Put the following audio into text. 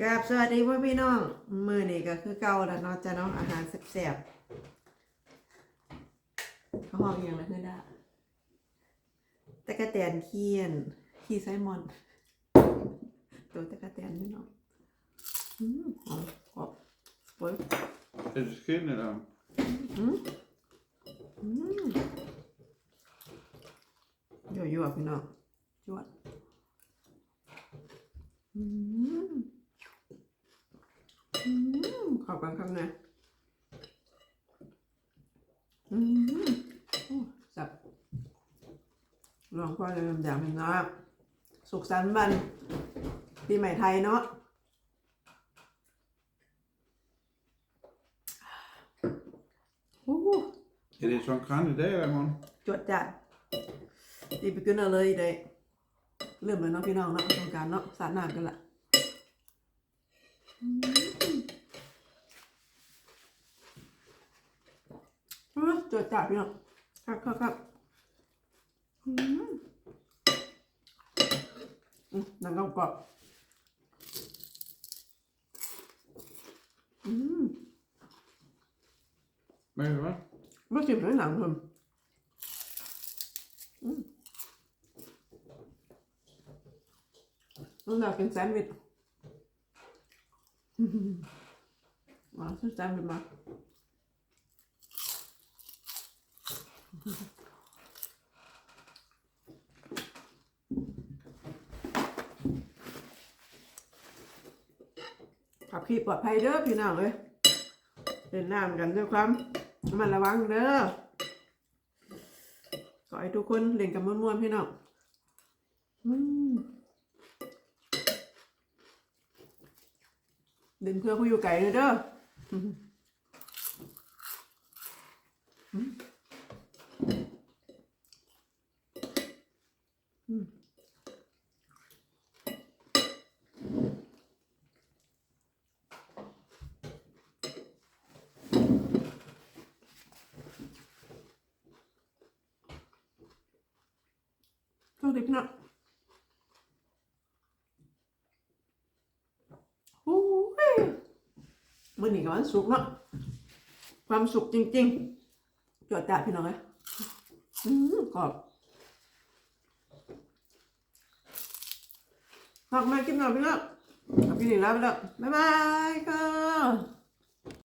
กับสวัสดีพ่อพี่น้องมือนี่ก็คือเก่าแล้วเนาะจ้ะเนาะอาหารแซ่บๆเขาห้องอหย่างไรเพื่อนด่าตะกะแตนเคียน ขี้ไซมอน ตัวตะกะแตนพี่น้องอืมหอมกรอบโอ้ย Är det skinny då? อืมอืมยั่วๆพี่น้องจวดอืมอืม ขอบคุณครับนะอืมโอ้สับลองพ่อเลยอย่างหนึ่งนะสุขสันต์วันปีใหม่ไทยเนาะโอ้โห Är det som kan det där imorgon? จวดจัดดีไปขึ้นเอาเลยได้เริ่มเลยเนาะพี่น้องเนาะสงกรารเนาะสาดน้ำกันละอืมเออ จวดจัดพี่น้องครับครับครับอืมอืมหนังกรอบกรอบอืม Vad är det va? ไม่ชิมเลยหนังคุณอืมน้องดาวกินแซนด์วิชอืมมาซื้อแซนด์วิชมา ขับขี่ปลอดภัยเด้อพี่น้องเลยเล่นน้ำกันด้วยความมันระวังเด้อขอให้ทุกคนเล่นกันม่วนๆพี่น้องเล่นเพื่อผู้อยู่ไกลเลยเด้อมอืมอืม โชคดีพี่น้องโอ้ยมื่อนี้กับวันสุกเนาะ ความสุขจริงๆจวดจ้าพี่น้องเลยอืมกรอบ ฝากมากินหน่อยพี่น้องขอบคุณอีกแล้วพี่น้องบ๊ายบายค่ะ